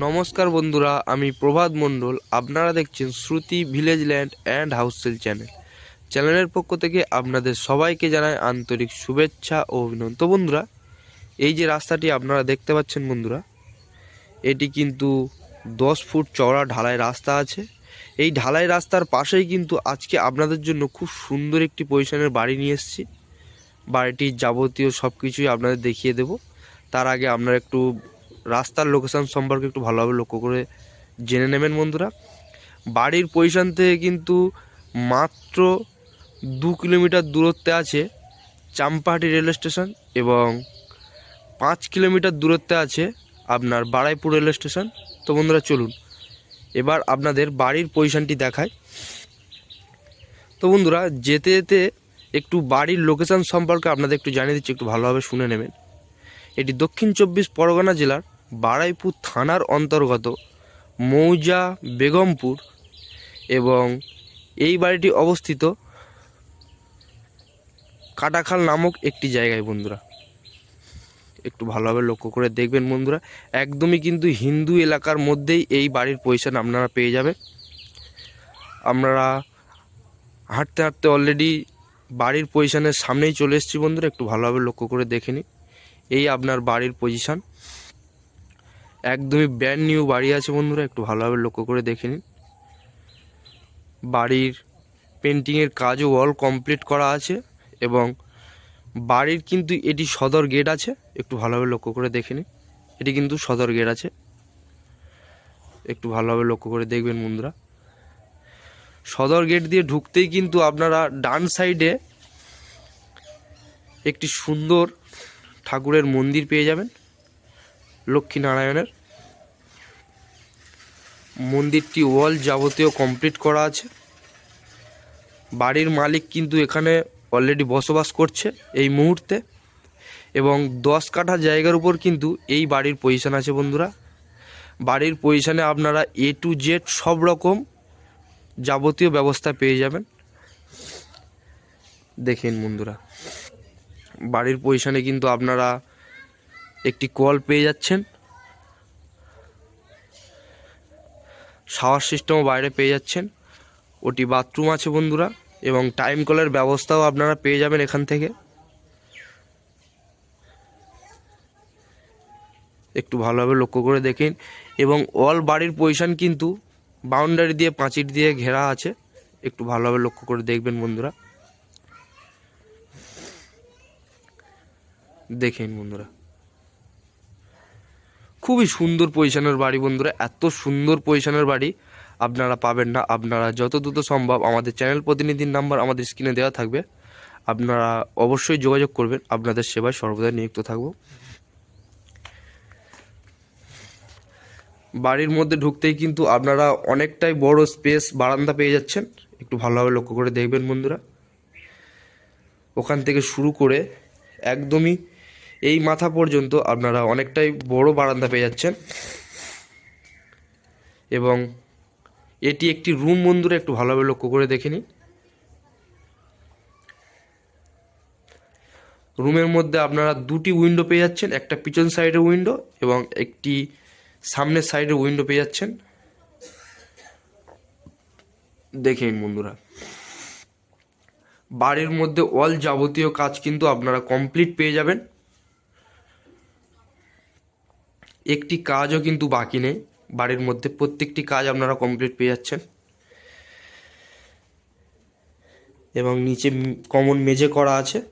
নমস্কার বন্ধুরা, আমি প্রভাত মণ্ডল। আপনারা দেখছেন Shruti village land and house sale channel. চ্যানেলের পক্ষ থেকে আপনাদের সবাইকে জানাই আন্তরিক শুভেচ্ছা ও অভিনন্দন। তো বন্ধুরা, এই যে রাস্তাটি আপনারা দেখতে পাচ্ছেন বন্ধুরা, এটি কিন্তু দশ ফুট চওড়া ঢালাই রাস্তা আছে। এই ঢালাই রাস্তার পাশেই কিন্তু আজকে আপনাদের জন্য খুব সুন্দর একটি পজিশনের বাড়ি নিয়ে এসেছি। বাড়িটির যাবতীয় সব কিছুই আপনাদের দেখিয়ে দেব। তার আগে আপনারা একটু রাস্তার লোকেশন সম্পর্কে একটু ভালোভাবে লক্ষ্য করে জেনে নেবেন বন্ধুরা। বাড়ির পজিশন থেকে কিন্তু মাত্র দু কিলোমিটার দূরত্বে আছে চাম্পাহাটি রেল স্টেশন এবং পাঁচ কিলোমিটার দূরত্বে আছে আপনার বারাইপুর রেল স্টেশন। তো বন্ধুরা, চলুন। এবার আপনাদের বাড়ির পজিশনটি দেখায় তো বন্ধুরা, যেতে যেতে একটু বাড়ির লোকেশন সম্পর্কে আপনাদের একটু জানিয়ে দিচ্ছি, একটু ভালোভাবে শুনে নেবেন। এটি দক্ষিণ চব্বিশ পরগনা জেলার বারাইপুর থানার অন্তর্গত মৌজা বেগমপুর এবং এই বাড়িটি অবস্থিত কাটাখাল নামক একটি জায়গায় বন্ধুরা। একটু ভালোভাবে লক্ষ্য করে দেখবেন বন্ধুরা, একদমই কিন্তু হিন্দু এলাকার মধ্যেই এই বাড়ির পজিশন আপনারা পেয়ে যাবেন। আমরা হাঁটতে হাঁটতে অলরেডি বাড়ির পজিশনের সামনেই চলে এসেছি বন্ধুরা, একটু ভালোভাবে লক্ষ্য করে দেখে নিন। এই আপনার বাড়ির পজিশন। একদমই ব্র্যান্ড নিউ বাড়ি আছে বন্ধুরা, একটু ভালোভাবে লক্ষ্য করে দেখে নিন। বাড়ির পেন্টিংয়ের কাজও অল কমপ্লিট করা আছে এবং বাড়ির কিন্তু এটি সদর গেট আছে, একটু ভালোভাবে লক্ষ্য করে দেখে নিন। এটি কিন্তু সদর গেট আছে। একটু ভালোভাবে লক্ষ্য করে দেখবেন বন্ধুরা। সদর গেট দিয়ে ঢুকতেই কিন্তু আপনারা ডান সাইডে একটি সুন্দর ঠাকুরের মন্দির পেয়ে যাবেন। লক্ষ্মীনারায়ণের। মন্দিরটি ওয়াল যাবতীয় কমপ্লিট করা আছে। বাড়ির মালিক কিন্তু এখানে অলরেডি বসবাস করছে এই মুহূর্তে এবং দশ কাঠা জায়গার উপর কিন্তু এই বাড়ির পজিশন আছে বন্ধুরা। বাড়ির পজিশনে আপনারা এ টু জেড সব রকম যাবতীয় ব্যবস্থা পেয়ে যাবেন। দেখেন বন্ধুরা। বাড়ির পজিশনে কিন্তু আপনারা একটি কল পেয়ে যাচ্ছেন। শাওয়ার সিস্টেমও বাইরে পেয়ে যাচ্ছেন। ওটি বাথরুম আছে বন্ধুরা এবং টাইম কলের ব্যবস্থাও আপনারা পেয়ে যাবেন এখান থেকে। একটু ভালোভাবে লক্ষ্য করে দেখেন এবং অল বাড়ির পজিশন কিন্তু বাউন্ডারি দিয়ে পাঁচির দিয়ে ঘেরা আছে। একটু ভালোভাবে লক্ষ্য করে দেখবেন বন্ধুরা। দেখেন বন্ধুরা। খুবই সুন্দর পজিশনের বাড়ি বন্ধুরা, এত সুন্দর পজিশনের বাড়ি। আপনারা পাবেন না, আপনারা যত দ্রুত সম্ভব আমাদের চ্যানেল প্রতিনিধির নাম্বার আমাদের স্ক্রিনে দেওয়া থাকবে। আপনারা অবশ্যই যোগাযোগ করবেন, আপনাদের সেবায় সর্বদা নিযুক্ত থাকব। বাড়ির মধ্যে ঢুকতেই কিন্তু আপনারা অনেকটাই বড় স্পেস বারান্দা পেয়ে যাচ্ছেন। একটু ভালোভাবে লক্ষ্য করে দেখবেন বন্ধুরা। ওখান থেকে শুরু করে একদমই এই মাথা পর্যন্ত আপনারা অনেকটাই বড় বারান্দা পেয়ে যাচ্ছেন। এবং এটি একটি রুম বন্ধুরা একটু ভালোভাবে লক্ষ্য করে দেখে নিন। রুমের মধ্যে আপনারা দুটি উইন্ডো পেয়ে যাচ্ছেন, একটা পিছন সাইডের উইন্ডো এবং একটি সামনের সাইডের উইন্ডো পেয়ে যাচ্ছেন। দেখে নিন বন্ধুরা। বাড়ির মধ্যে অল যাবতীয় কাজ কিন্তু আপনারা কমপ্লিট পেয়ে যাবেন। একটি কাজও কিন্তু বাকি নেই। বাড়ির মধ্যে প্রত্যেকটি কাজ আপনারা কমপ্লিট পেয়ে যাচ্ছেন। এবং নিচে কমন মেঝে করা আছে।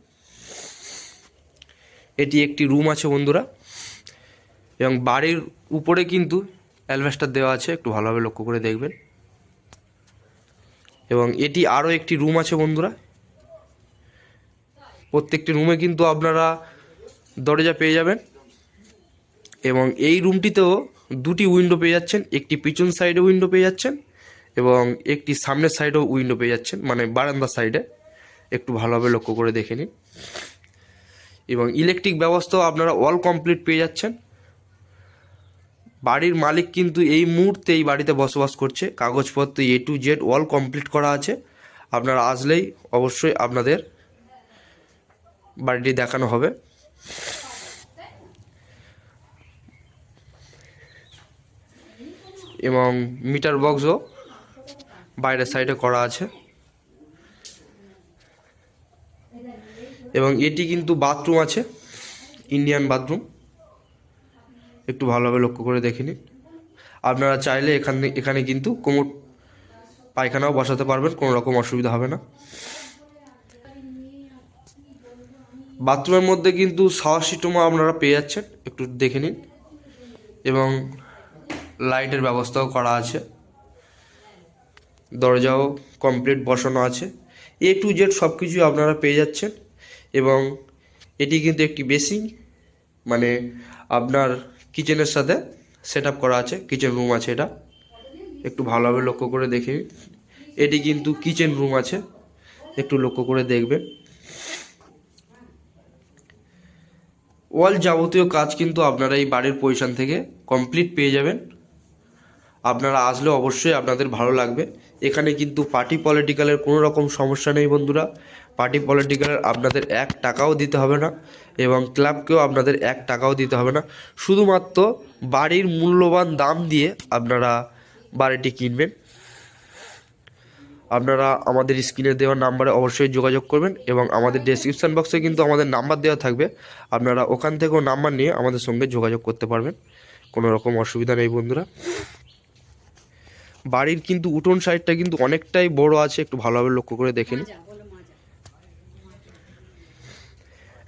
এটি একটি রুম আছে বন্ধুরা। এবং বাড়ির উপরে কিন্তু অ্যালভেস্টার দেওয়া আছে। একটু ভালোভাবে লক্ষ্য করে দেখবেন। এবং এটি আরও একটি রুম আছে বন্ধুরা। প্রত্যেকটি রুমে কিন্তু আপনারা দরজা পেয়ে যাবেন। এবং এই রুমটিতেও দুটি উইন্ডো পেয়ে যাচ্ছেন, একটি পিছন সাইডে উইন্ডো পেয়ে যাচ্ছেন এবং একটি সামনের সাইডেও উইন্ডো পেয়ে যাচ্ছেন মানে বারান্দার সাইডে। একটু ভালোভাবে লক্ষ্য করে দেখে নিন। এবং ইলেকট্রিক ব্যবস্থাও আপনারা অল কমপ্লিট পেয়ে যাচ্ছেন। বাড়ির মালিক কিন্তু এই মুহূর্তে এই বাড়িতে বসবাস করছে। কাগজপত্র A to Z all complete করা আছে। আপনারা আসলেই অবশ্যই আপনাদের বাড়িটি দেখানো হবে। এবং মিটার বক্সও বাইরের সাইডে করা আছে। এবং এটি কিন্তু বাথরুম আছে, ইন্ডিয়ান বাথরুম। একটু ভালোভাবে লক্ষ্য করে দেখে নিন। আপনারা চাইলে এখানে এখানে কিন্তু কোমর পায়খানাও বসাতে পারবেন, কোনো রকম অসুবিধা হবে না। বাথরুমের মধ্যে কিন্তু শাওয়ার সিস্টেমও আপনারা পেয়ে যাচ্ছেন, একটু দেখে নিন। এবং লাইটের ব্যবস্থাও করা আছে। দরজাও কমপ্লিট বসানো আছে। এ টু জেড সব কিছু আপনারা পেয়ে যাচ্ছেন এবং এটি কিন্তু একটি বেসিং মানে আপনার কিচেনের সাথে সেট করা আছে, কিচেন রুম আছে এটা। একটু ভালোভাবে লক্ষ্য করে দেখে। এটি কিন্তু কিচেন রুম আছে, একটু লক্ষ্য করে দেখবেন। অল যাবতীয় কাজ কিন্তু আপনারা এই বাড়ির পজিশন থেকে কমপ্লিট পেয়ে যাবেন। আপনারা আসলে অবশ্যই আপনাদের ভালো লাগবে। এখানে কিন্তু পার্টি পলিটিক্যালের কোনো রকম সমস্যা নেই বন্ধুরা। পার্টি পলিটিক্যালের আপনাদের এক টাকাও দিতে হবে না এবং ক্লাবকেও আপনাদের এক টাকাও দিতে হবে না। শুধুমাত্র বাড়ির মূল্যবান দাম দিয়ে আপনারা বাড়িটি কিনবেন। আপনারা আমাদের স্ক্রিনে দেওয়া নাম্বারে অবশ্যই যোগাযোগ করবেন এবং আমাদের ডেসক্রিপশান বক্সে কিন্তু আমাদের নাম্বার দেওয়া থাকবে। আপনারা ওখান থেকেও নাম্বার নিয়ে আমাদের সঙ্গে যোগাযোগ করতে পারবেন। কোনো রকম অসুবিধা নেই বন্ধুরা। বাড়ির কিন্তু উঠোন সাইডটা কিন্তু অনেকটাই বড় আছে একটু ভালোভাবে লক্ষ্য করে দেখে নিন।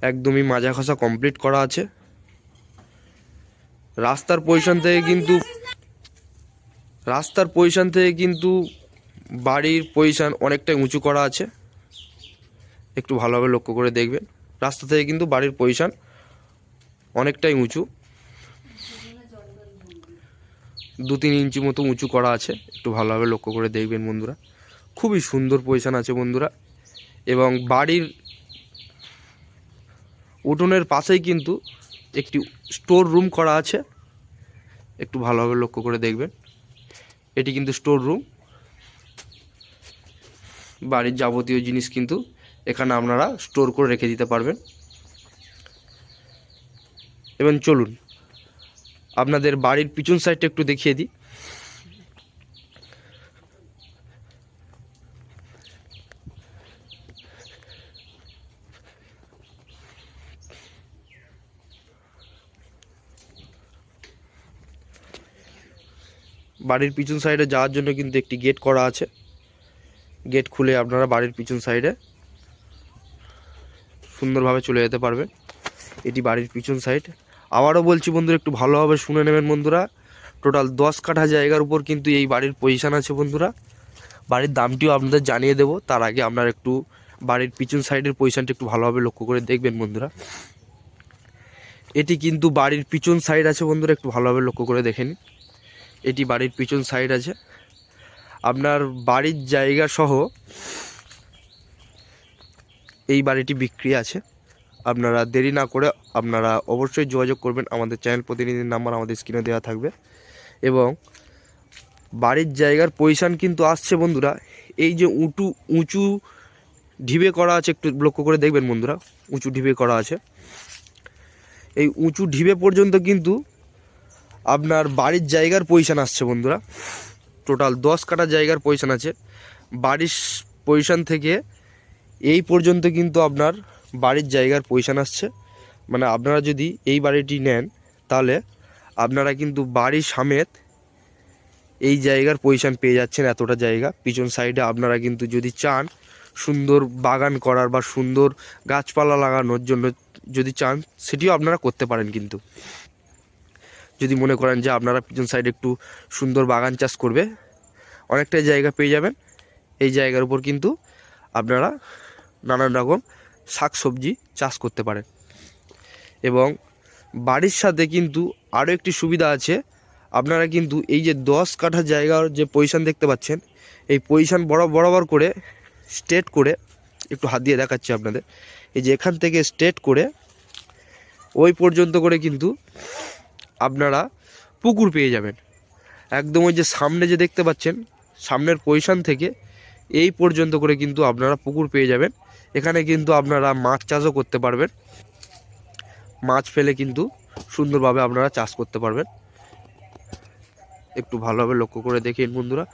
একদমই মাজা খসা কমপ্লিট করা আছে। রাস্তার পজিশন থেকে কিন্তু রাস্তার পজিশন থেকে কিন্তু বাড়ির পজিশন অনেকটাই উঁচু করা আছে। একটু ভালোভাবে লক্ষ্য করে দেখবেন। রাস্তা থেকে কিন্তু বাড়ির পজিশন অনেকটাই উঁচু। দু তিন ইঞ্চি মতো উঁচু করা আছে। একটু ভালোভাবে লক্ষ্য করে দেখবেন বন্ধুরা। খুবই সুন্দর পজিশন আছে বন্ধুরা। এবং বাড়ির উঠোনের পাশেই কিন্তু একটি স্টোর রুম করা আছে। একটু ভালোভাবে লক্ষ্য করে দেখবেন। এটি কিন্তু স্টোর রুম বাড়ির যাবতীয় জিনিস কিন্তু এখানে আপনারা স্টোর করে রেখে দিতে পারবেন। এবং চলুন আপনাদের বাড়ির পিছন সাইডটা একটু দেখিয়ে দিই। বাড়ির পিছন সাইডে যাওয়ার জন্য কিন্তু একটি গেট করা আছে। গেট খুলে আপনারা বাড়ির পিছন সাইডে সুন্দরভাবে চলে যেতে পারবেন। এটি বাড়ির পিছন সাইড আবারও বলছি বন্ধুরা, একটু ভালোভাবে শুনে নেবেন বন্ধুরা। টোটাল দশ কাঠা জায়গার উপর কিন্তু এই বাড়ির পজিশান আছে বন্ধুরা। বাড়ির দামটিও আপনাদের জানিয়ে দেবো, তার আগে আপনার একটু বাড়ির পিছন সাইডের পজিশানটা একটু ভালোভাবে লক্ষ্য করে দেখবেন বন্ধুরা। এটি কিন্তু বাড়ির পিছন সাইড আছে বন্ধুরা, একটু ভালোভাবে লক্ষ্য করে দেখে নিন। এটি বাড়ির পিছন সাইড আছে। আপনার বাড়ির জায়গা সহ এই বাড়িটি বিক্রি আছে। আপনারা দেরি না করে আপনারা অবশ্যই যোগাযোগ করবেন। আমাদের চ্যানেল প্রতিনিধির নাম্বার আমাদের স্ক্রিনে দেওয়া থাকবে। এবং বাড়ির জায়গার পজিশান কিন্তু আসছে বন্ধুরা। এই যে উঁচু উঁচু ঢিবে করা আছে, একটু লক্ষ্য করে দেখবেন বন্ধুরা। উঁচু ঢিবে করা আছে। এই উঁচু ঢিবে পর্যন্ত কিন্তু আপনার বাড়ির জায়গার পজিশান আসছে বন্ধুরা। টোটাল দশ কাটা জায়গার পজিশান আছে। বাড়ির পজিশান থেকে এই পর্যন্ত কিন্তু আপনার বাড়ির জায়গার পজিশান আসছে। মানে আপনারা যদি এই বাড়িটি নেন, তাহলে আপনারা কিন্তু বাড়ির সামেত এই জায়গার পজিশান পেয়ে যাচ্ছেন এতটা জায়গা। পিছন সাইডে আপনারা কিন্তু যদি চান সুন্দর বাগান করার বা সুন্দর গাছপালা লাগানোর জন্য যদি চান, সেটিও আপনারা করতে পারেন কিন্তু। যদি মনে করেন যে আপনারা পিছন সাইডে একটু সুন্দর বাগান চাষ করবে, অনেকটাই জায়গা পেয়ে যাবেন। এই জায়গার উপর কিন্তু আপনারা নানান রকম শাক সবজি চাষ করতে পারেন এবং বাড়ির সাথে কিন্তু আরও একটি সুবিধা আছে। আপনারা কিন্তু এই যে দশ কাঠা জায়গার যে পজিশান দেখতে পাচ্ছেন, এই পজিশান বড়, বরাবর করে স্ট্রেট করে একটু হাত দিয়ে দেখাচ্ছি আপনাদের। এই যে এখান থেকে স্ট্রেট করে ওই পর্যন্ত করে কিন্তু আপনারা পুকুর পেয়ে যাবেন। একদম ওই যে সামনে যে দেখতে পাচ্ছেন, সামনের পজিশান থেকে এই পর্যন্ত করে কিন্তু আপনারা পুকুর পেয়ে যাবেন। এখানে কিন্তু আপনারা মাছ চাষও করতে পারবেন। মাছ ফেলে কিন্তু সুন্দরভাবে আপনারা চাষ করতে পারবেন। একটু ভালোভাবে লক্ষ্য করে দেখেন বন্ধুরা।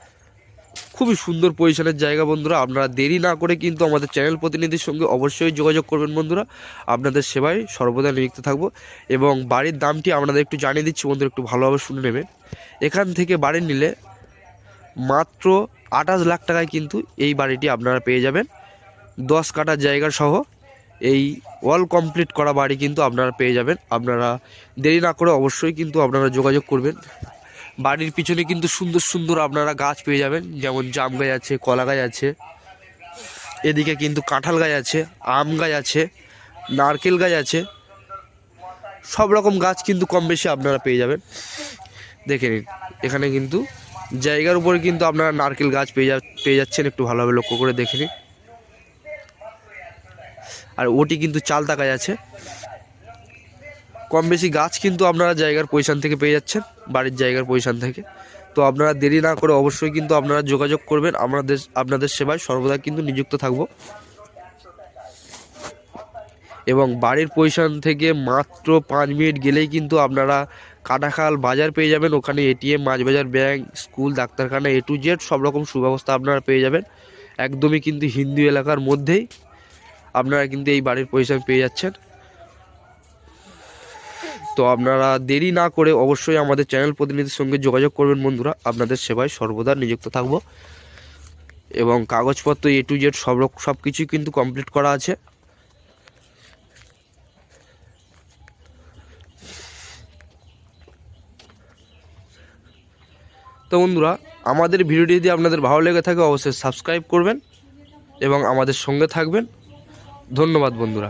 খুবই সুন্দর পজিশনের জায়গা বন্ধুরা। আপনারা দেরি না করে কিন্তু আমাদের চ্যানেল প্রতিনিধির সঙ্গে অবশ্যই যোগাযোগ করবেন বন্ধুরা। আপনাদের সেবায় সর্বদা নিযুক্ত থাকব এবং বাড়ির দামটি আপনাদের একটু জানিয়ে দিচ্ছি বন্ধুরা, একটু ভালোভাবে শুনে নেবেন। এখান থেকে বাড়ি নিলে মাত্র আঠাশ লাখ টাকায় কিন্তু এই বাড়িটি আপনারা পেয়ে যাবেন। দশ কাটা জায়গা সহ এই অল কমপ্লিট করা বাড়ি কিন্তু আপনারা পেয়ে যাবেন। আপনারা দেরি না করে অবশ্যই কিন্তু আপনারা যোগাযোগ করবেন। বাড়ির পিছনে কিন্তু সুন্দর সুন্দর আপনারা গাছ পেয়ে যাবেন, যেমন জাম গাছ আছে, কলা গাছ আছে। এদিকে কিন্তু কাঁঠাল গাছ আছে, আম গাছ আছে, নারকেল গাছ আছে। সব রকম গাছ কিন্তু কম বেশি আপনারা পেয়ে যাবেন। দেখে নিন, এখানে কিন্তু জায়গার উপরে কিন্তু আপনারা নারকেল গাছ পেয়ে যা পেয়ে যাচ্ছেন, একটু ভালোভাবে লক্ষ্য করে দেখে নিন। আর ওটি কিন্তু চাল গাছ আছে। কম বেশি গাছ কিন্তু আপনারা জায়গার পজিশান থেকে পেয়ে যাচ্ছেন, বাড়ির জায়গার পজিশান থেকে। তো আপনারা দেরি না করে অবশ্যই কিন্তু আপনারা যোগাযোগ করবেন। আপনাদের আপনাদের সেবায় সর্বদা কিন্তু নিযুক্ত থাকব। এবং বাড়ির পজিশান থেকে মাত্র পাঁচ মিনিট গেলেই কিন্তু আপনারা কাটাখাল বাজার পেয়ে যাবেন। ওখানে এটিএম মাছ বাজার ব্যাংক, স্কুল, ডাক্তারখানা, এ টু জেড সব রকম সুব্যবস্থা আপনারা পেয়ে যাবেন। একদমই কিন্তু হিন্দু এলাকার মধ্যেই আপনারা কিন্তু এই বাড়ির পজিশন পেয়ে যাচ্ছেন। তো আপনারা দেরি না করে অবশ্যই আমাদের চ্যানেল প্রতিনিধির সঙ্গে যোগাযোগ করবেন বন্ধুরা। আপনাদের সেবায় সর্বদা নিযুক্ত থাকব। এবং কাগজপত্র এ টু জেড সব সব কিছুই কিন্তু কমপ্লিট করা আছে। তো বন্ধুরা, আমাদের ভিডিওটি যদি আপনাদের ভালো লেগে থাকে, অবশ্যই সাবস্ক্রাইব করবেন এবং আমাদের সঙ্গে থাকবেন। ধন্যবাদ বন্ধুরা।